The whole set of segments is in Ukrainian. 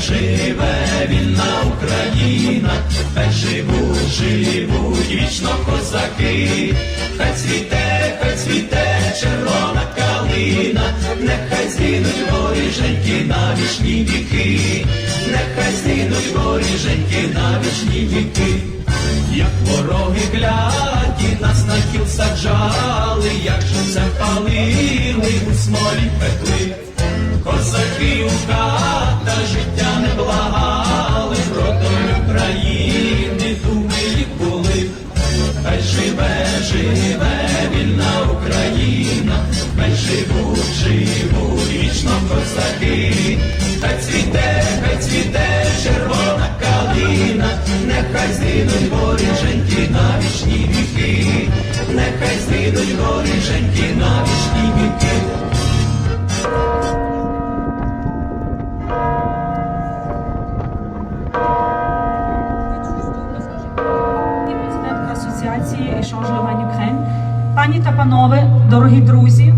живе, вільна Україна, хай живуть, живуть вічно козаки, хай цвіте, хай цвіте червона калина, нехай згинуть воріженьки на вічні віки, нехай згинуть воріженьки на вічні віки. Як вороги кляті нас на кіл саджали, як живцем палили, у смолі пекли. Козаки у хата життя не благали, родом України думали були. Хай живе, живе вільна Україна, хай живуть, живуть вічно козаки, хай цвіте, хай цвіте червона калина, нехай згинуть воріженьки на вічні віки, нехай згинуть воріженьки на вічні віки. Та панове, дорогі друзі.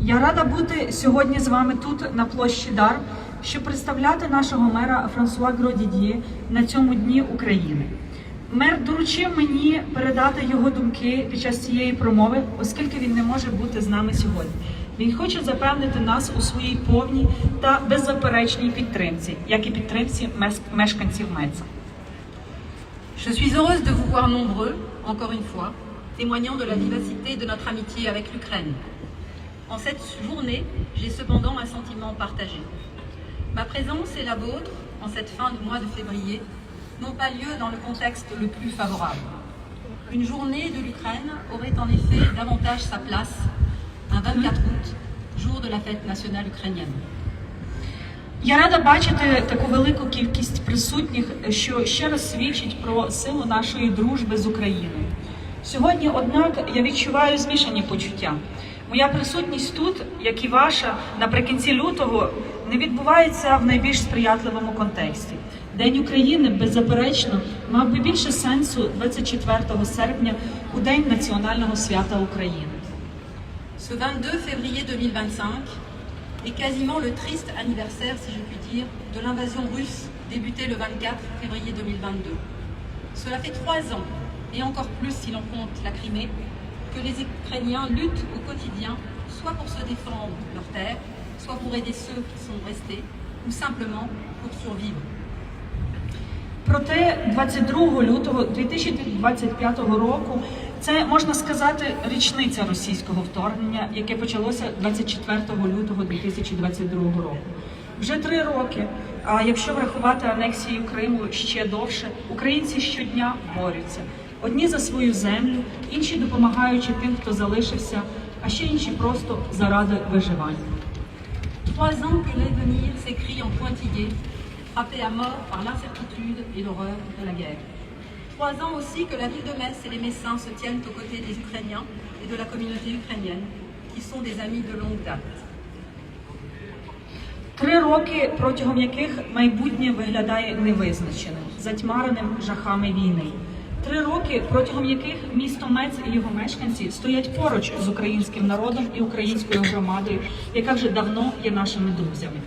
Я рада бути сьогодні з вами тут на площі Дар, щоб представляти нашого мера Франсуа Гродідє на цьому дні України. Мер доручив мені передати його думки під час цієї промови, оскільки він не може бути з нами сьогодні. Він хоче запевнити нас у своїй повній та беззаперечній підтримці, як і підтримці мешканців Меца. Je suis heureuse de vous voir nombreux, encore une fois, témoignant de la vivacité de notre amitié avec l'Ukraine. En cette journée, j'ai cependant un sentiment partagé. Ma présence et la vôtre, en cette fin de mois de février, n'ont pas lieu dans le contexte le plus favorable. Une journée de l'Ukraine aurait en effet davantage sa place un 24 août, jour de la fête nationale ukrainienne. Я рада бачити таку велику кількість присутніх, що ще раз свідчить про силу нашої дружби з Україною. Сьогодні, однак, я відчуваю змішані почуття. Моя присутність тут, як і ваша, наприкінці лютого, не відбувається в найбільш сприятливому контексті. День України, беззаперечно, мав би більше сенсу 24 серпня у День національного свята України. Ce 22 février 2025 est quasiment le triste anniversaire, si je puis dire, de l'invasion russe débutée le 24 février 2022. Cela fait trois ans, et encore plus si l'on compte la Crimée, que les Ukrainiens luttent au quotidien, soit pour se défendre leur terre, soit pour aider ceux qui sont restés, ou simplement pour survivre. Проте 22 лютого 2025 року це можна сказати річниця російського вторгнення, яке почалося 24 лютого 2022 року. Вже три роки. А якщо врахувати анексію Криму ще довше, українці щодня борються. Одні за свою землю, інші допомагаючи тим, хто залишився, а ще інші просто заради виживання. Trois ans que l'avenir s'écrit frappé à mort par l'incertitude et l'horreur de la guerre. Trois ans aussi que la ville de Metz et les Messins se tiennent aux côtés des Ukrainiens et de la communauté ukrainienne, qui sont des amis de longue date. Три роки, протягом яких майбутнє виглядає невизначеним, затьмареним жахами війни. Три роки, протягом яких місто Мець і його мешканці стоять поруч з українським народом і українською громадою, яка вже давно є нашими друзями.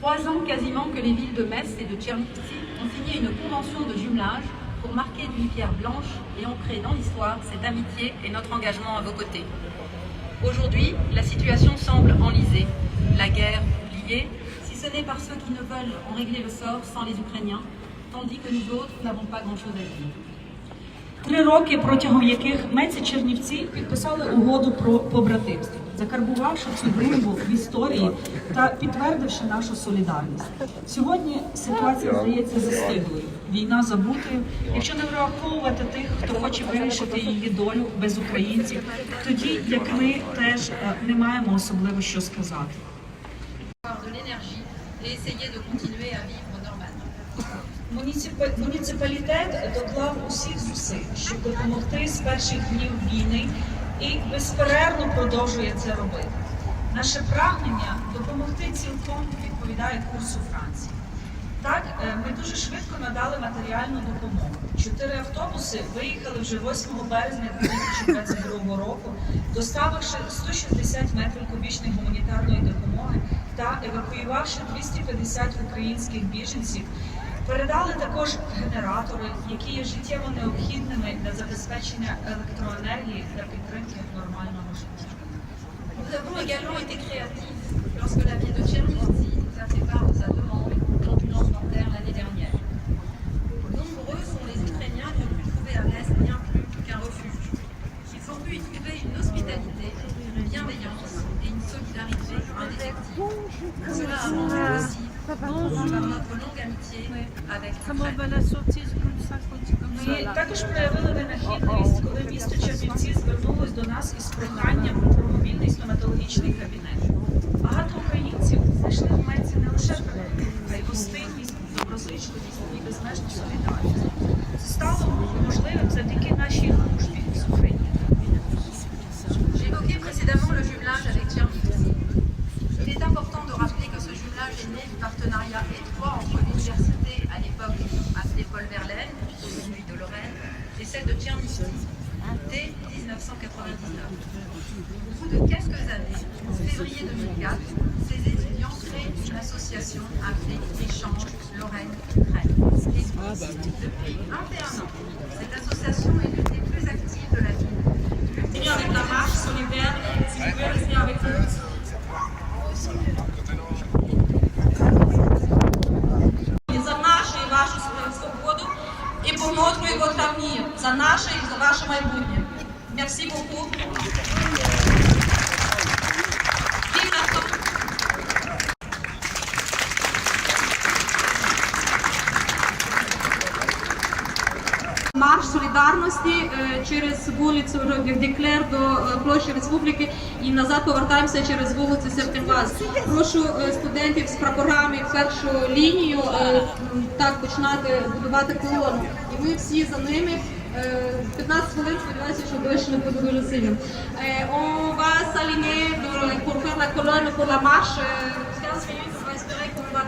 Trois ans quasiment que les villes de Metz et de Tchernivtsi ont signé une convention de jumelage pour marquer d'une pierre blanche et ancrer dans l'histoire cette amitié et notre engagement à vos côtés. Aujourd'hui, la situation semble enlisée, la guerre oubliée, si ce n'est par ceux qui ne veulent en régler le sort sans les Ukrainiens, tandis que nous autres n'avons pas grand-chose à dire. Три роки, протягом яких Мець і Чернівці підписали угоду про побратимство, закарбувавши цю дружбу в історії та підтвердивши нашу солідарність. Сьогодні ситуація здається застиглою. Війна забутою. Якщо не враховувати тих, хто хоче вирішити її долю без українців, тоді як ми теж е, не маємо особливо що сказати. De continuer Муніципалітет доклав усіх зусиль, щоб допомогти з перших днів війни і безперервно продовжує це робити. Наше прагнення допомогти цілком відповідає курсу Франції. Так, е, ми дуже швидко надали матеріальну допомогу. Чотири автобуси виїхали вже 8 березня 2022 року, доставивши 160 метрів кубічних гуманітарної допомоги та евакуювавши 250 українських біженців. Передали також генератори, які є життєво необхідними для забезпечення електроенергії для підтримки нормального життя. Nous avons également été créatifs lorsque la ville de Tchernihiv nous a fait part de Ми також проявили винахідливість, коли місто Чернівці звернулось до нас із проханням про мобільний стоматологічний кабінет. Багато українців знайшли в Менці не лише перегляд, а й гостинність, доброзичливість і безмежну солідарність. Це стало можливим завдяки type de Марш солідарності е, через вулицю Деклер до е, площі Республіки і назад повертаємося через вулицю Сертимбаз. Прошу е, студентів з прапорами першу лінію так починати будувати колону. І ми всі за ними. Е, 15 хвилин сподіваюся, що дощ не буде дуже сильним. Va s'aligner dans- pour faire la colonne pour la marche. Euh, 15 minutes, on va espérer qu'on ne va.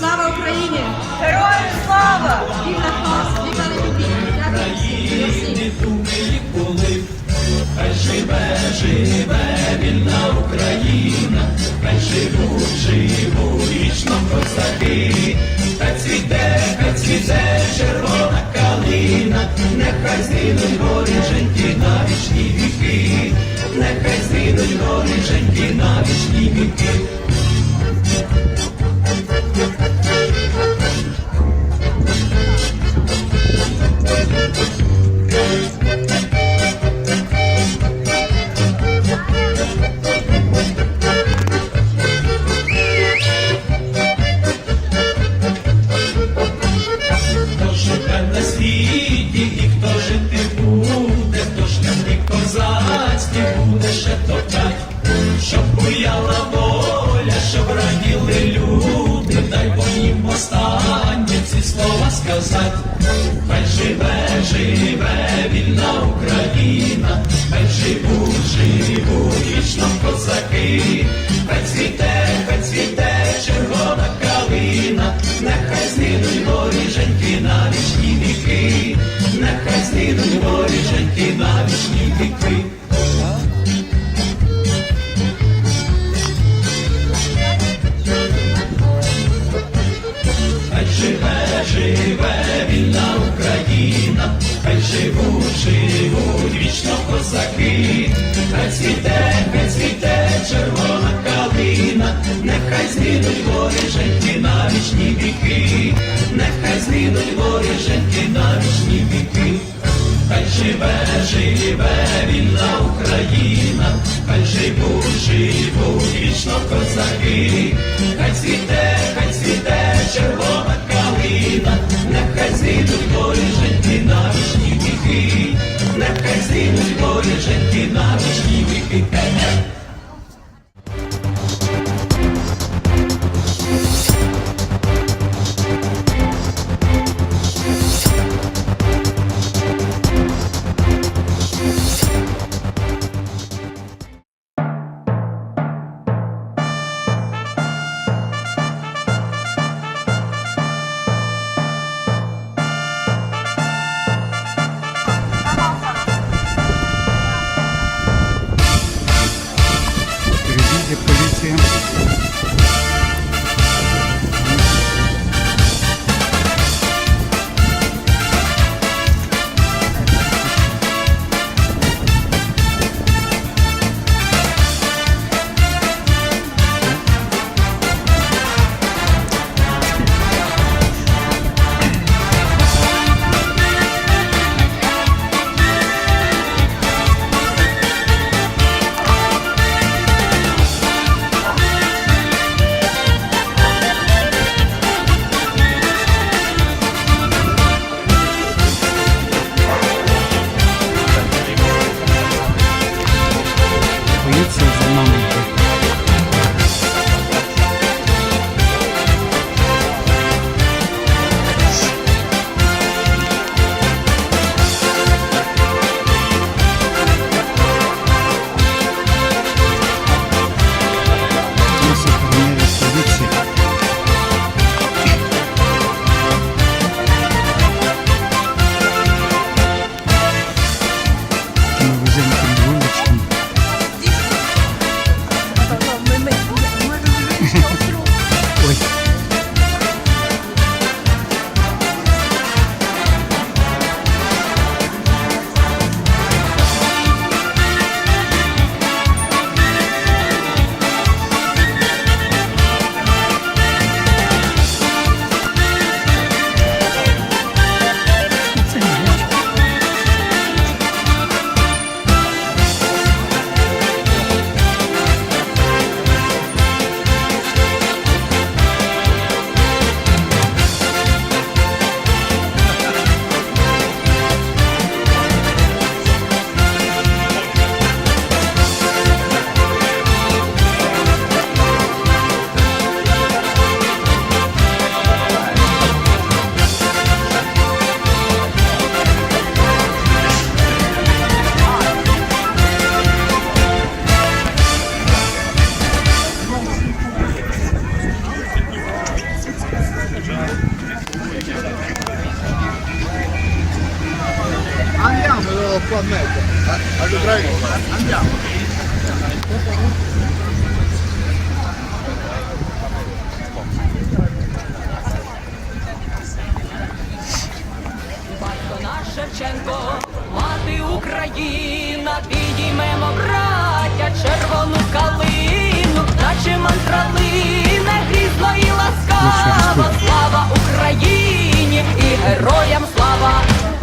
Слава Україні! Героям слава! Дякую всім! Merci. думки були, хай живе, живе вільна Україна, хай живуть, живуть вічно козаки, хай цвіте, хай цвіте червона калина, нехай згинуть горіженьки на вічні віки, нехай згинуть горіженьки на вічні віки. Згинуть горіженьки на вічні віки, нехай згинуть горіженьки на вічні віки. Хай живе, живе вільна Україна, хай живуть, живуть вічно козаки, хай цвіте, хай цвіте червона калина, нехай зійдуть горіженьки на вічні віки, нехай зійдуть горіженьки на вічні віки.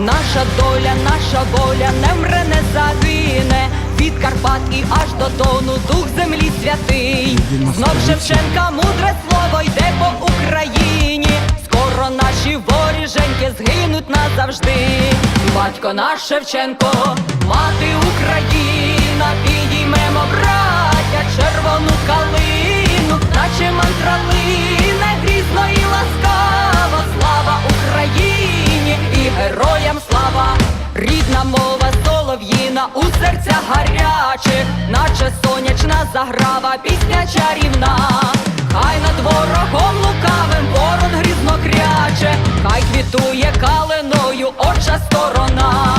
Наша доля, наша воля не вмре, не загине. Від Карпат і аж до Дону дух землі святий. Знов Шевченка мудре слово йде по Україні. Скоро наші воріженьки згинуть назавжди. Батько наш Шевченко, мати Україна, підіймемо браття червону у серцях гарячих, наче сонячна заграва, пісня чарівна. Хай над ворогом лукавим ворон грізно кряче, хай квітує калиною оча сторона.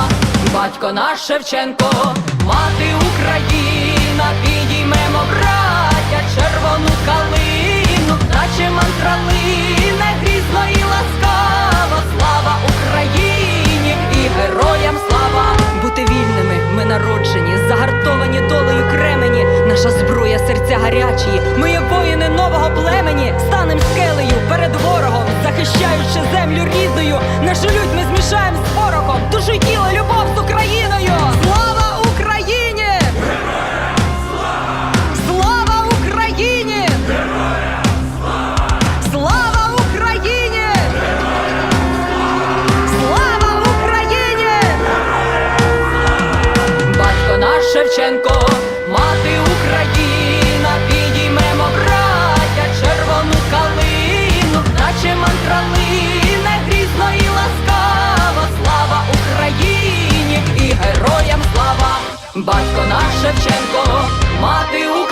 Батько наш Шевченко, мати Україна, підіймемо браття Наша зброя серця гарячі. Ми є воїни нового племені. Станем скелею перед ворогом, захищаючи землю рідною. Нашу лють ми змішаємо з порохом. Душу й тіло, любов з Україною. Слава Україні! Слава Україні! Слава Україні! Слава Україні! Батько наш Шевченко, батько наш Шевченко, мати Україна.